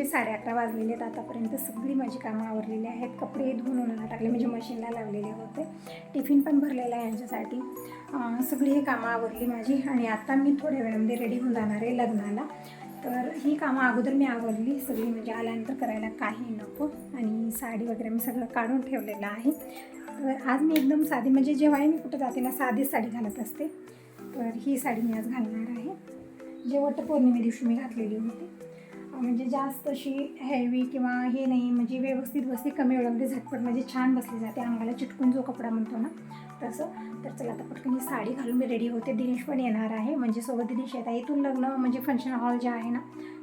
जे साडे अकरा वाजलेले आहेत आतापर्यंत सगळी माझी कामं आवरलेली आहेत. कपडे धुवून उन्हाळा टाकले म्हणजे मशीनला लावलेले होते. टिफिन पण भरलेला आहे यांच्यासाठी. सगळी हे कामं आवरली माझी आणि आता मी थोड्या वेळामध्ये रेडी होऊन जाणार आहे लग्नाला. तर ही कामं अगोदर मी आवरली सगळी म्हणजे आल्यानंतर करायला काही नको. आणि साडी वगैरे मी सगळं काढून ठेवलेलं आहे. तर आज मी एकदम साधी म्हणजे जेव्हाही मी कुठं जाते ना साधीच साडी घालत असते. तर ही साडी मी आज घालणार आहे. जे वटपौर्णिमे दिवशी मी घातलेली होती. म्हणजे जास्त अशी हेवी किंवा हे नाही म्हणजे व्यवस्थित बसते कमी वेळामध्ये झटपट म्हणजे छान बसली जाते. अंगाला चिटकून जो कपडा म्हणतो ना तसं. तर चला आता पटकन ही साडी घालून मी रेडी होते. दिनेश पण येणार आहे. म्हणजे सोबत दिनेश येत आहे. इथून लग्न म्हणजे फंक्शन हॉल जे आहे ना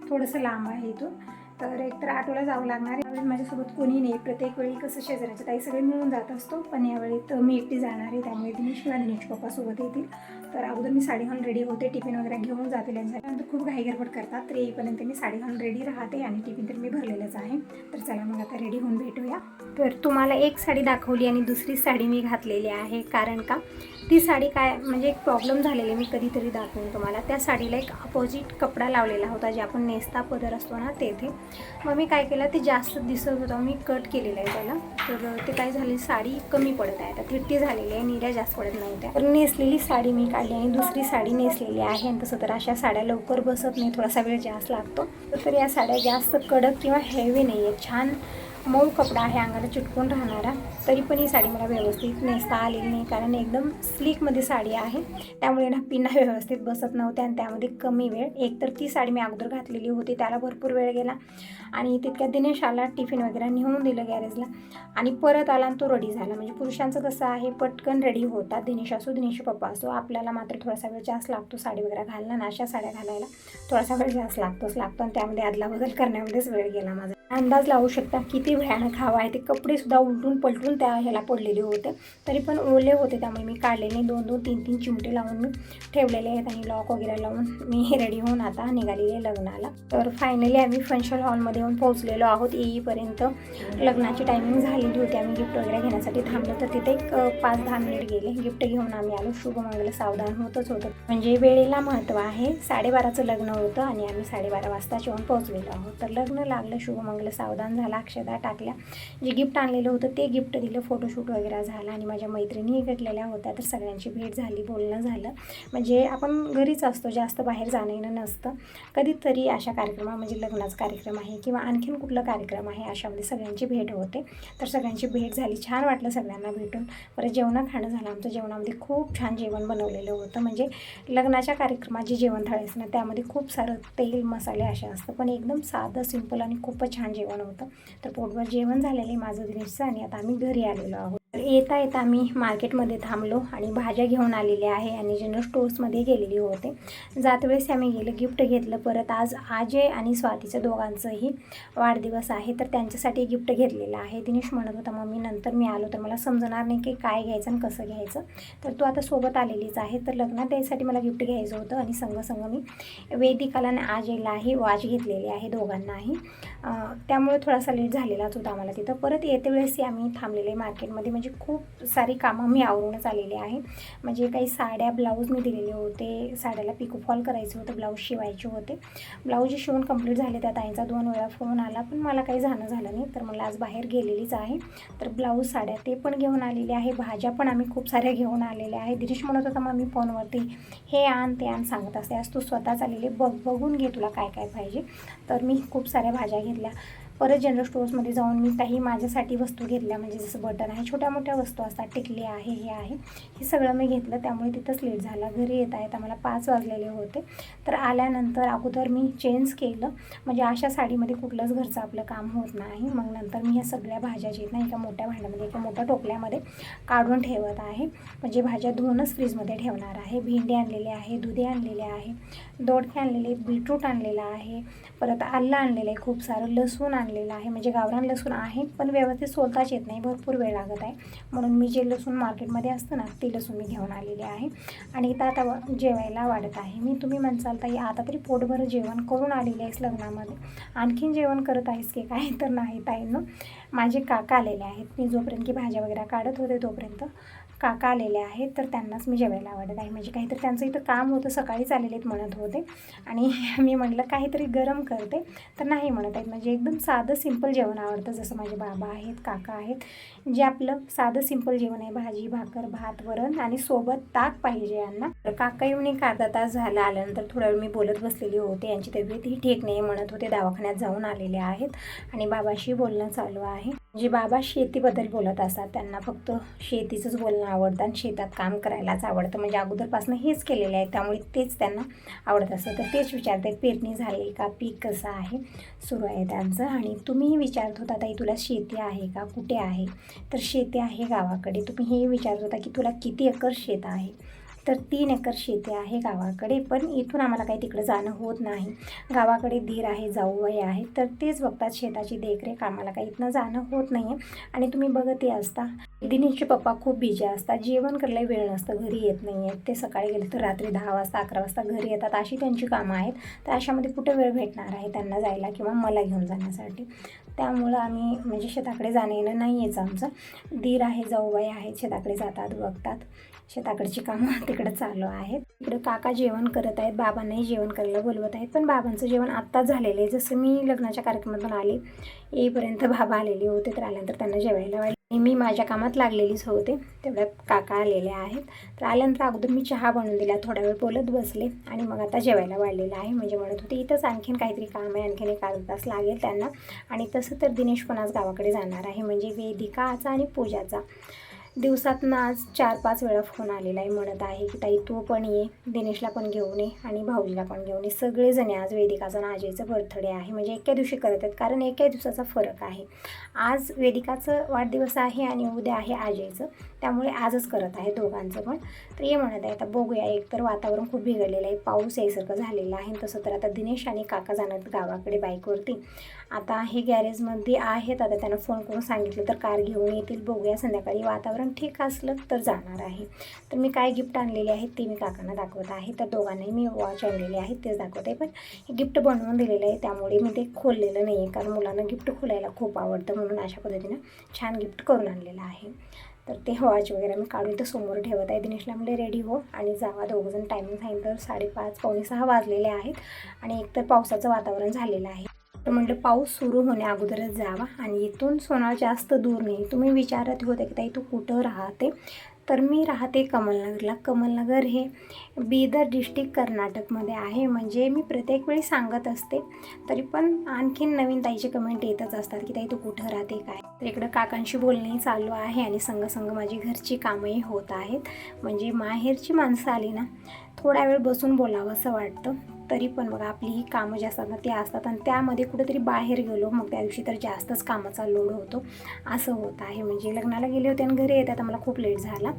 थोडंसं लांब आहे इथून. तर एकतर आठवडा जावं लागणार आहे. माझ्यासोबत कोणी नाही. प्रत्येक वेळी कसं शेजाऱ्याच्या ताई सगळे मिळून जात असतो. पण यावेळी तर मी एकटी जाणार आहे. त्यामुळे दिनेश किंवा दिनेश पप्पासोबत येतील. तर अगोदर मी साडी घालून रेडी होते टिफिन वगैरे घेऊन जाते त्यांच्यानंतर खूप घाई गडबड करतात तर येईपर्यंत मी साडी घालून रेडी राहते आणि टिफिन तर मी भरलेलंच आहे. तर चला मग आता रेडी होऊन भेटूया. तर तुम्हाला एक साडी दाखवली आणि दुसरी साडी मी घातलेली आहे. कारण का? ती साडी काय म्हणजे एक प्रॉब्लेम झालेली मी कधीतरी दाखवेन तुम्हाला. त्या साडीला एक अपोजिट कपडा लावलेला होता जे आपण नेसता पदर असतो ना तेथे. मग मी काय केलं ते जास्त दिसत होतं मी कट केलेलं आहे त्याला. तर ते काय झाले साडी कमी पडत आहे. आता थिट्टी झालेली आहे निऱ्या जास्त पडत नव्हत्या. तर नेसलेली साडी मी काढली आणि दुसरी साडी नेसलेली आहे. आणि तसं तर अशा साड्या लवकर बसत नाही थोडासा वेळ जास्त लागतो. तर या साड्या जास्त कडक किंवा हेवी नाही आहेत छान मऊ कपडा आहे अंगाला चिटकून राहणारा. तरी पण ही साडी मला व्यवस्थित नेसता आलेली नाही कारण एकदम स्लीकमध्ये साडी आहे. त्यामुळे ना पिना व्यवस्थित बसत नव्हत्या आणि त्यामध्ये कमी वेळ. एक तर ती साडी मी अगोदर घातलेली होती त्याला भरपूर वेळ गेला. आणि तितक्या दिनेश आला टिफिन वगैरे नेऊन दिलं गॅरेजला आणि परत आला आणि तो रेडी झाला. म्हणजे पुरुषांचं कसं आहे पटकन रेडी होतात. दिनेश असो दिनेश पप्पा असो आपल्याला मात्र थोडासा वेळ जास्त लागतो साडी वगैरे घालणं. ना अशा साड्या घालायला थोडासा वेळ जास्त लागतोच लागतो. आणि त्यामध्ये अदलाबदल करण्यामध्येच वेळ गेला माझा. अंदाज लावू शकता किती भयानक हवा आहे. ते कपडेसुद्धा उलटून पलटून त्या ह्याला पडलेले होते. तरी पण ओले होते त्यामुळे मी काढलेले. दोन दोन तीन तीन चिमटे लावून मी ठेवलेले आहेत आणि लॉक वगैरे लावून मी रेडी होऊन आता निघालेले लग्नाला. तर फायनली आम्ही फंक्शन हॉलमध्ये येऊन पोहोचलेलो आहोत. येईपर्यंत लग्नाची टायमिंग झालेली होती. आम्ही गिफ्ट वगैरे घेण्यासाठी थांबलो. तर तिथे एक पाच दहा मिनिट गेले. गिफ्ट घेऊन आम्ही आलो. शुभमंगल सावधान होतच होतं. म्हणजे वेळेला महत्त्व आहे. साडेबाराचं लग्न होतं आणि आम्ही साडेबारा वाजता येऊन पोहोचलेलो आहोत. तर लग्न लागलं शुभमंगल चांगलं सावधान झाला अक्षदा टाकल्या. जे गिफ्ट आणलेलं होतं ते गिफ्ट दिलं फोटोशूट वगैरे झालं आणि माझ्या मैत्रिणी भेटलेल्या होत्या तर सगळ्यांची भेट झाली बोलणं झालं. म्हणजे आपण घरीच असतो जास्त बाहेर जाणं येणं नसतं. कधीतरी अशा कार्यक्रमा म्हणजे लग्नाचा कार्यक्रम आहे किंवा आणखीन कुठला कार्यक्रम आहे अशामध्ये सगळ्यांची भेट होते. तर सगळ्यांची भेट झाली छान वाटलं सगळ्यांना भेटून. परत जेवणं खाणं झालं आमचं जेवणामध्ये खूप छान जेवण बनवलेलं होतं. म्हणजे लग्नाच्या कार्यक्रमात जे जेवण थाळी असतं ना त्यामध्ये खूप सारं तेल मसाले असे असतं. पण एकदम साधं सिंपल आणि खूपच छान जेवण होतं. तर पोटभर जेवण झालेलं आहे माझं दिनेशचं आणि आता आम्ही घरी आलेलो आहोत. येता येता आम्ही मार्केटमध्ये थांबलो आणि भाज्या घेऊन आलेल्या आहे आणि जनरल स्टोर्समध्ये गेलेली होते. जात वेळेस आम्ही गेलं गिफ्ट घेतलं. परत आज आजय आणि स्वातीचं दोघांचंही वाढदिवस आहे तर त्यांच्यासाठी गिफ्ट घेतलेलं आहे. दिनेश म्हणत होता मम्मी नंतर मी आलो. तर मला समजणार नाही की काय घ्यायचं आणि कसं घ्यायचं. तर तू आता सोबत आलेलीच आहे. तर लग्नात द्यायसाठी मला गिफ्ट घ्यायचं होतं आणि संग संग मी वेदिकाला आणि आजयलाही वॉच घेतलेली आहे दोघांनाही. त्यामुळे थोडासा लेट झालेलाच होता आम्हाला तिथं. परत येते वेळेस आम्ही थांबलेले मार्केटमध्ये. म्हणजे म्हणजे खूप सारी कामं मी आवरूनच आलेली आहे म्हणजे काही साड्या ब्लाऊज मी दिलेले होते. साड्याला पिकोफॉल करायचे होतं ब्लाऊज शिवायचे होते. ब्लाऊज शिवून कंप्लीट झाले त्या ताईंचा दोन वेळा फोन आला पण मला काही जाणं झालं नाही. तर मला आज बाहेर गेलेलीच आहे. तर ब्लाऊज साड्या ते पण घेऊन आलेले आहे. भाज्या पण आम्ही खूप साऱ्या घेऊन आलेल्या आहे. दिनेश म्हणत होता मग मी फोनवरती हे आण ते आण सांगत असते. आज तू स्वतःच आलेली बघ बघून घे तुला काय काय पाहिजे. तर मी खूप साऱ्या भाज्या घेतल्या. परत जनरल स्टोअर्समध्ये जाऊन मी काही माझ्यासाठी वस्तू घेतल्या. म्हणजे जसं बटन आहे छोट्या मोठ्या वस्तू असतात टिकली आहे हे आहे. हे सगळं मी घेतलं. त्यामुळे तिथंच लेट झाला. घरी येत आहेत. आम्हाला पाच वाजलेले होते. तर आल्यानंतर अगोदर मी चेंज केलं. म्हणजे अशा साडीमध्ये कुठलंच घरचं आपलं काम होत नाही. मग नंतर मी ह्या सगळ्या भाज्या जे आहेत ना एका मोठ्या भांड्यामध्ये एका मोठ्या टोपल्यामध्ये काढून ठेवत आहे. म्हणजे भाज्या धुवूनच फ्रीजमध्ये ठेवणार आहे. भेंडी आणलेली आहे दुधे आणलेले आहे दोडके आणलेले बीटरूट आणलेलं आहे. परत आलं आणलेलं आहे. खूप सारं लसूण आणलेलं आहे. म्हणजे गावरान लसूण आहे पण व्यवस्थित सोलताच येत नाही. भरपूर वेळ लागत आहे. म्हणून मी जे लसूण मार्केटमध्ये असतं ना ते लसूण मी घेऊन आलेले आहे. आणि इथं आता जेवायला वाढत आहे. मी तुम्ही म्हणसाल ताई आता तरी पोटभर जेवण करून आलेले आहेस लग्नामध्ये. आणखीन जेवण करत आहेस की काय? तर नाही ताईनं माझे काका आलेले आहेत. मी जोपर्यंत की भाज्या वगैरे काढत होते तोपर्यंत काका आलेले आहेत. तर त्यांनाच मी जेवायला आवडत आहे. म्हणजे काहीतरी त्यांचं इथं काम होतं. सकाळीच आलेले आहेत म्हणत होते. आणि मी म्हटलं काहीतरी गरम करते. तर नाही म्हणत आहेत. म्हणजे एकदम साधं सिंपल जेवण आवडतं. जसं माझे बाबा आहेत काका आहेत. जे आपलं साधं सिंपल जेवण आहे. भाजी भाकर भात वरण आणि सोबत ताक पाहिजे यांना. तर काका येऊन एक अर्धा तास झाला आल्यानंतर थोडा वेळ मी बोलत बसलेली होते. यांची तब्येतही ठीक नाही म्हणत होते. दवाखान्यात जाऊन आलेले आहेत. आणि बाबाशी बोलणं चालू आहे. जे बाबा शेतीबद्दल बोलत असतात त्यांना फक्त शेतीचंच बोलणं आवडतं आणि शेतात काम करायलाच आवडतं. म्हणजे अगोदरपासून हेच केलेलं आहे त्यामुळे तेच त्यांना आवडत असतं. तर तेच विचारते पेरणी झाली का? पीक कसं आहे? सुरू आहे त्यांचं. आणि तुम्हीही विचारत होता ताई तुला शेती आहे का? कुठे आहे? तर शेती आहे गावाकडे. तुम्ही हे विचारत होता की तुला किती एकर शेत आहे? तर तीन एकर शेती आहे गावाकडे पण इथून आम्हाला काही तिकडं जाणं होत नाही. गावाकडे धीर आहे जाऊबाई आहे तर तेच बघतात शेताची देखरेख आम्हाला काही इथनं जाणं होत नाही आहे आणि तुम्ही बघतही असता दिनेशचे पप्पा खूप बिजी असतात जेवण करायला वेळ नसतं घरी येत नाही आहेत ते सकाळी गेले तर रात्री दहा वाजता अकरा वाजता घरी येतात अशी त्यांची कामं आहेत. तर अशामध्ये कुठे वेळ भेटणार आहे त्यांना जायला किंवा मला घेऊन जाण्यासाठी? त्यामुळं आम्ही म्हणजे शेताकडे जाणं येणं नाही आहेच आमचं. दीर आहे जाऊबाई आहेत शेताकडे जातात बघतात. शेताकडची कामं तिकडं चालू आहेत. इकडं काका जेवण करत आहेत. बाबांनाही जेवण करायला बोलवत आहेत. पण बाबांचं जेवण आत्ताच झालेलं आहे. जसं मी लग्नाच्या कार्यक्रमातून आले येईपर्यंत बाबा आलेले होते. तर आल्यानंतर त्यांना जेवायला वाढले. आणि मी माझ्या कामात लागलेलीच होते. तेवढ्यात काका आलेले आहेत. तर आल्यानंतर अगोदर मी चहा बनवून दिला. थोडा वेळ बोलत बसले. आणि मग आता जेवायला वाढलेलं आहे. म्हणजे म्हणत होते इथंच आणखीन काहीतरी काम आहे. आणखीन एक अर्धा तास लागेल त्यांना. आणि तसं तर दिनेश पण आज गावाकडे जाणार आहे. म्हणजे वेदिकाचा आणि पूजाचा. दिवसातनं आज चार पाच वेळा फोन आलेला आहे म्हणत आहे की ताई तू पण ये दिनेशला पण घेऊन ये आणि भाऊजीला पण घेऊन ये. सगळेजण आज वेदिकाचं ना अजयचं बर्थडे आहे म्हणजे एका दिवशी करत आहेत कारण एका दिवसाचा फरक आहे. आज वेदिकाचं वाढदिवस आहे आणि उद्या आहे अजयचं त्यामुळे आजच करत आहे दोघांचं पण. तर ये म्हणत आहे आता बघूया एक तर वातावरण खूप बिघडलेलं आहे पाऊस यासारखं झालेलं आहे आणि तसं तर आता दिनेश आणि काका जाणार गावाकडे बाईकवरती. आता हे गॅरेजमध्ये आहेत. आता त्यांना फोन करून सांगितलं तर कार घेऊन येतील. बघूया संध्याकाळी वातावरण ठीक असलं तर जाणार आहे. तर मी काय गिफ्ट आणलेले आहेत ते मी काकांना दाखवत आहे. तर दोघांनाही मी वॉच आणलेले आहेत तेच आहे पण हे गिफ्ट बनवून दिलेलं आहे. त्यामुळे मी ते खोललेलं नाही आहे कारण मुलांना गिफ्ट खोलायला खूप आवडतं. म्हणून अशा पद्धतीनं छान गिफ्ट करून आणलेलं आहे. तर ते वॉच वगैरे मी काढून तर समोर ठेवत आहे. दिनेशला म्हणजे रेडी हो. आणि जावा. दोघंजण टायमिंग सांगितलं तर साडेपाच पावणे सहा वाजलेले आहेत. आणि एकतर पावसाचं वातावरण झालेलं आहे. तर म्हटलं पाऊस सुरू होण्या अगोदरच जावा आणि इथून सोनाळ जास्त दूर नाही. तुम्ही विचारत होते की ताई तू कुठं राहते? तर मी राहते कमलनगरला. कमलनगर हे बीदर डिस्ट्रिक्ट कर्नाटकमध्ये आहे. म्हणजे मी प्रत्येक वेळी सांगत असते तरी पण आणखीन नवीन ताईचे कमेंट येतच असतात की ताई तू कुठं राहते? काय? तर इकडं काकांशी बोलणंही चालू आहे आणि संघसंग माझी घरची कामंही होत आहेत. म्हणजे माहेरची माणसं आली ना थोडा वेळ बसून बोलावं असं वाटतं. तरी पण बघा आपली ही कामं जी असतात ना ती असतात आणि त्यामध्ये कुठेतरी बाहेर गेलो मग त्या दिवशी तर जास्तच कामाचा लोड होतो. असं होत आहे. म्हणजे लग्नाला गेले होते आणि घरी येतात मला खूप लेट झाला.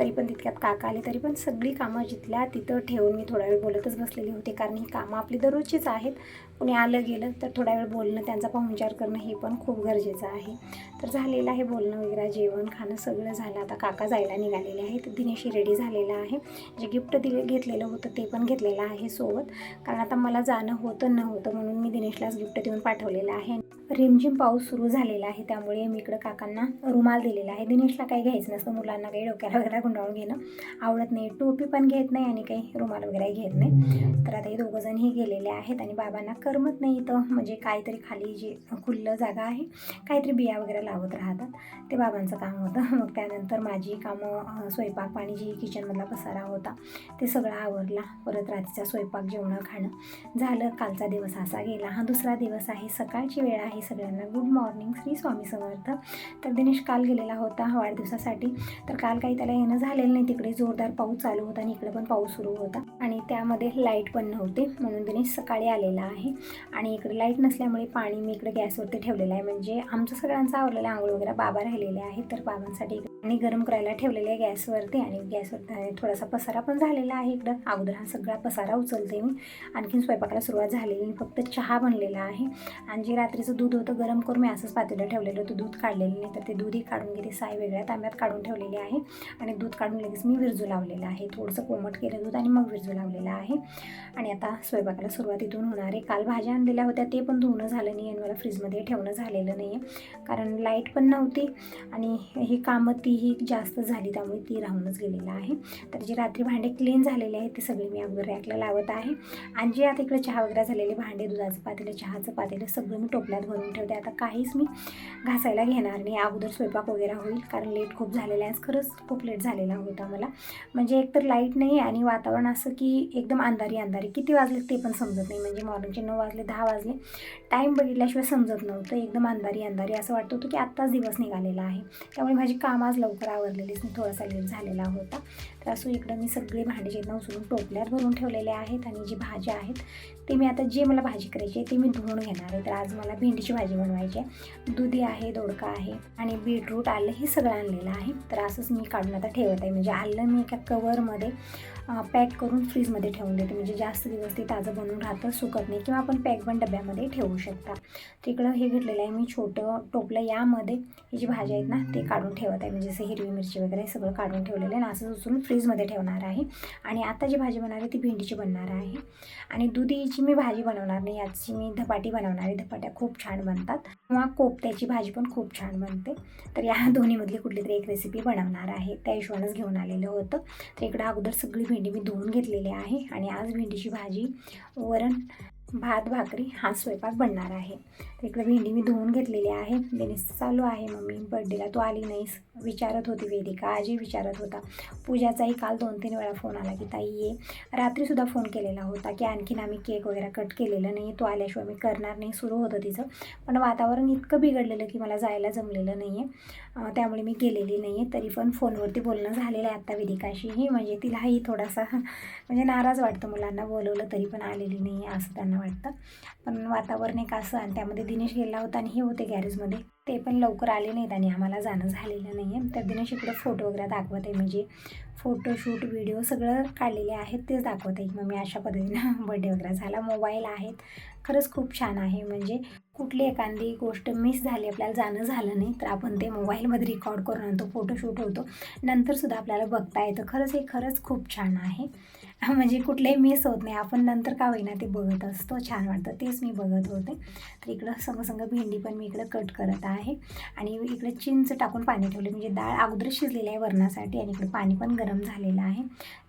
तरी पण तितक्यात काका आले तरी पण सगळी कामं जिथल्या तिथं ठेवून मी थोडा वेळ बोलतच बसलेली होती. कारण ही कामं आपली दररोजचीच आहेत. कुणी आलं गेलं तर थोडा वेळ बोलणं त्यांचा पाहुणचार करणं हे पण खूप गरजेचं आहे. तर झालेलं आहे बोलणं वगैरे जेवण खाणं सगळं झालं. आता काका जायला निघालेले आहेत. दिनेशी रेडी झालेलं आहे. जे गिफ्ट दिले घेतलेलं होतं ते पण घेतलेलं आहे सोबत. कारण आता मला जाणं होतं नव्हतं म्हणून मी दिनेशलाच गिफ्ट देऊन पाठवलेलं आहे. रिमझिम पाऊस सुरू झालेला आहे. त्यामुळे मी इकडं काकांना रुमाल दिलेला आहे. दिनेशला काही घ्यायचं नसतं. मुलांना काही डोक्याला वगैरे गुंडाळून घेणं. आवडत नाही. टोपी पण घेत नाही आणि काही रुमाल वगैरे घेत नाही. तर आता हे दोघंजणही गेलेले आहेत आणि बाबांना करमत नाही इथं. म्हणजे काहीतरी खाली जे खुल्लं जागा आहे काहीतरी बिया वगैरे लावत राहतात. ते बाबांचं काम होतं. मग त्यानंतर माझी कामं स्वयंपाक पाणी जी किचनमधला पसारा होता ते सगळं आवरला. परत रात्रीचा स्वयंपाक जेवणं खाणं. झालं. कालचा दिवस असा गेला. हा दुसरा दिवस आहे. सकाळची वेळ आहे सगळ्यांना. Good morning Shri Swami Samarth. तर दिनेश काल गेलेला होता वाढदिवसासाठी तर काल काही त्याला महिना झालेलं नाही. तिकडे जोरदार पाऊस चालू होता आणि इकडे पण पाऊस सुरू होता. आणि त्यामध्ये लाइट पण नव्हते म्हणून दिनेश सकाळी आलेला आहे. आणि इकडे लाइट नसल्यामुळे पाणी मी इकडे गॅसवरती ठेवलेलं आहे. म्हणजे आमचं सगळ्यांचं आवडलेलं आंघोळ वगैरे बाबा राहिलेले आहेत. तर बाबांसाठी आणि गरम करायला ठेवलेले आहे गॅसवरती आणि गॅसवर थोडासा पसारा पण झालेला आहे इकडं. अगोदर हा सगळा पसारा उचलते मी. आणखीन स्वयंपाकाला सुरुवात झालेली नाही. फक्त चहा बनलेला आहे. आणि जे रात्रीचं दूध होतं गरम करून मी असंच पातेलं ठेवलेलं होतं. दूध काढलेलं नाही तर ते दूधही काढून घेते साय वेगळ्या तांब्यात काढून ठेवलेली आहे. आणि दूध काढून लगेच मी विरजू लावलेलं आहे. थोडंसं कोमट केलं दूध आणि मग विरजू लावलेलं आहे. आणि आता स्वयंपाकाला सुरुवात इथून होणार आहे. काल भाज्या आणलेल्या होत्या ते पण धुणं झालं नाही आणि मला फ्रीजमध्ये ठेवणं झालेलं नाही आहे कारण लाइट पण नव्हती आणि ही कामं ती तीही जास्त झाली त्यामुळे ती राहूनच गेलेलं आहे. तर जे रात्री भांडे क्लीन झालेले आहेत ते सगळे मी अगोदर रॅकला लावत आहे. आणि जे आता इकडे चहा वगैरे झालेले भांडे दुधाचं पातेलं चहाचं पातेलं सगळं मी टोपल्यात भरून ठेवते. आता काहीच मी घासायला घेणार नाही. अगोदर स्वयंपाक वगैरे होईल कारण लेट खूप झालेला आहे. आज खरंच खूप लेट झालेला होता मला. म्हणजे एकतर लाइट नाही आणि वातावरण असं की एकदम अंधारी अंधारी. किती वाजले ते पण समजत नाही. म्हणजे मॉर्निंगचे नऊ वाजले दहा वाजले. टाईम बघितल्याशिवाय समजत नव्हतं. एकदम अंधारी अंधारी असं वाटत होतं की आत्ताच दिवस निघालेला आहे. त्यामुळे माझी काम आज लवकर आवरलेलीच नाही थोडासा लेट झालेला होता. तर असं इकडं मी सगळी भांडी जे उचलून टोपल्यात भरून ठेवलेले आहेत आणि जी भाज्या आहेत ते मी आता जे मला भाजी करायची आहे ती मी धुवून घेणार आहे. तर आज मला भेंडीची भाजी बनवायची आहे. दुधी आहे दोडका आहे आणि बीटरूट आलं हे सगळं आणलेलं आहे. तर असंच मी काढून आता ठेवत आहे. म्हणजे आलं मी एका कवरमध्ये पॅक करून फ्रीजमध्ये ठेवून देते. म्हणजे जास्त दिवस ते ताजं बनवून राहतं सुकत नाही किंवा आपण पॅक पण डब्यामध्ये ठेवू शकता. तिकडं हे घेतलेलं आहे मी छोटं टोपलं. यामध्ये ही जी भाज्या आहेत ना ते काढून ठेवत आहे. म्हणजे जसं हिरवी मिरची वगैरे सगळं काढून ठेवलेलं आहे. आणि असं उचलून फ्रीजमध्ये ठेवणार आहे. आणि आता जी भाजी बनणार आहे ती भेंडीची बनणार आहे. आणि दुधीची मी भाजी बनवणार नाही. याची मी धपाटी बनवणार आहे. धपाट्या खूप छान बनतात. किंवा कोपत्याची भाजी पण खूप छान बनते. तर या दोन्हीमधली कुठली तरी एक रेसिपी बनवणार आहे. त्या हिशोबानंच घेऊन आलेलं होतं. तर इकडं अगोदर सगळी भेंडी मी धुवून घेतलेली आहे. आणि आज भेंडीची भाजी वरण भात भाकरी हा स्वयंपाक बनणार आहे. तर इकडे भेंडी मी धुवून घेतलेली आहे. देणीस चालू आहे मम्मी. बड्डेला तू आली नाहीस. विचारत होती वेदिका. आजी विचारत होता. पूजाचाही काल दोन तीन वेळा फोन आला की ताई ये. रात्रीसुद्धा फोन केलेला होता की आणखीन आम्ही केक वगैरे कट केलेलं नाही. तू आल्याशिवाय मी करणार नाही. सुरू होतं तिचं. पण वातावरण इतकं बिघडलेलं की मला जायला जमलेलं नाही आहे त्यामुळे मी गेलेली नाही आहे तरी पण फोनवरती बोलणं झालेलं आहे आत्ता वेदिकाशीही. म्हणजे तिलाही थोडासा म्हणजे नाराज वाटतं मुलांना बोलवलं तरी पण आलेली नाही आहे असं त्यांना वाटतं. पण वातावरण एक असं आणि त्यामध्ये दिनेश गेला होता आणि हे होते गॅरेजमध्ये. ते पण लवकर आले नाहीत आणि आम्हाला जाणं झालेलं नाही आहे तर दिनेश इकडे फोटो वगैरे दाखवत आहे म्हणजे फोटोशूट व्हिडिओ सगळं काढलेले आहेत तेच दाखवते. मग मी अशा पद्धतीनं बड्डे वगैरे झाला. मोबाईल आहेत. खरंच खूप छान आहे. म्हणजे कुठली एखादी गोष्ट मिस झाली आपल्याला जाणं झालं नाही तर आपण ते मोबाईलमध्ये रेकॉर्ड करून आणतो फोटोशूट होतो. नंतरसुद्धा आपल्याला बघता येतं. खरंच हे खरंच खूप छान आहे. म्हणजे कुठलंही मिस होत नाही. आपण नंतर का होईना ते बघत असतो. छान वाटतं. तेच मी बघत होते. तर इकडं संग भेंडी पण मी इकडं कट करत आहे. आणि इकडे चिंच टाकून पाणी ठेवले. म्हणजे डाळ अगोदर शिजलेली आहे वरणासाठी आणि इकडे पाणी पण गरम गरम झालेलं आहे.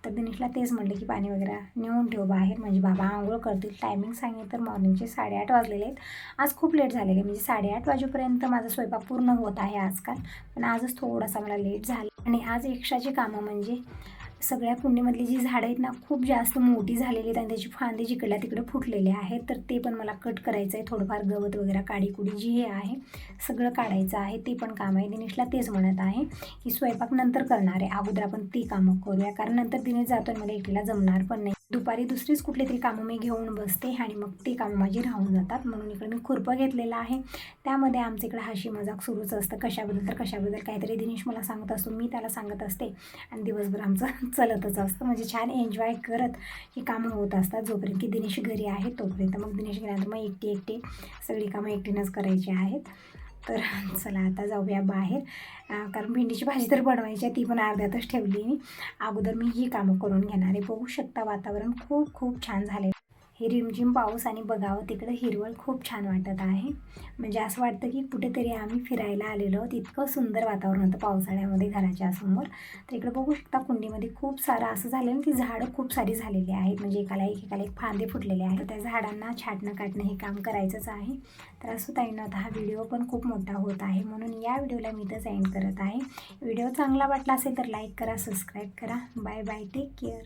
तर दिनेशला तेच म्हटलं की पाणी वगैरे नेऊन ठेव बाहेर. म्हणजे बाबा आंघोळ करतील. टायमिंग सांगेल तर मॉर्निंगचे साडेआठ वाजलेले आहेत. आज खूप लेट झालेले म्हणजे साडेआठ वाजेपर्यंत माझा स्वयंपाक पूर्ण होत आहे आजकाल. पण आजच थोडासा मला लेट झाला. आणि आज एक्स्ट्राची कामं म्हणजे सगळ्या कुंडीमधली जी झाडं आहेत ना खूप जास्त मोठी झालेली आहेत आणि त्याची फांदी जिकडल्या तिकडे फुटलेले आहेत तर ते पण मला कट करायचं आहे. थोडंफार गवत वगैरे काडीकुडी जी हे आहे सगळं काढायचं आहे. ते पण काम आहे. दिनेशला तेच म्हणत आहे की स्वयंपाक नंतर करणार आहे. अगोदर आपण ती कामं करूया. कारण नंतर दिनेश जातो मला एकटीला जमणार पण नाही. दुपारी दुसरीच कुठली तरी कामं मी घेऊन बसते आणि मग ती कामं माझी राहून जातात. म्हणून इकडे मी खुरपं घेतलेलं आहे. त्यामध्ये आमच्या इकडे हाशी मजाक सुरूच असतं. कशाबद्दल तर कशाबद्दल काहीतरी दिनेश मला सांगत असतो. मी त्याला सांगत असते. आणि दिवसभर आमचं चलतच असतं. म्हणजे छान एन्जॉय करत ही कामं होत असतात. जोपर्यंत की दिनेश घरी आहे तोपर्यंत. मग दिनेश गेल्यानंतर मग एकटी एकटी सगळी कामं एकटीनंच करायची आहेत. तर चला आता जाऊया बाहेर. कारण भेंडीची भाजी तर बनवायची आहे ती पण अर्ध्यातच ठेवली मी. अगोदर मी ही कामं करून घेणार आहे. बघू शकता वातावरण खूप खूप छान झाले रिमझिम पाऊस आणि बघावं तिकडं हिरवळ खूप छान वाटत आहे. म्हणजे असं वाटतं की कुठेतरी आम्ही फिरायला आलेलो आहोत. इतकं सुंदर वातावरण होतं पावसाळ्यामध्ये घराच्या समोर. तर इकडं बघू शकता कुंडीमध्ये खूप सारं असं झालेलं की झाडं खूप सारी झालेली आहेत. म्हणजे एकाला एक एकाला एक फांदे फुटलेले आहेत. त्या झाडांना छाटणं काटणं हे काम करायचंच आहे. तर असं ताईनं आता हा व्हिडिओ पण खूप मोठा होत आहे. म्हणून या व्हिडिओला मी तर एंड करत आहे. व्हिडिओ चांगला वाटला असेल तर लाईक करा सबस्क्राईब करा. Bye bye take care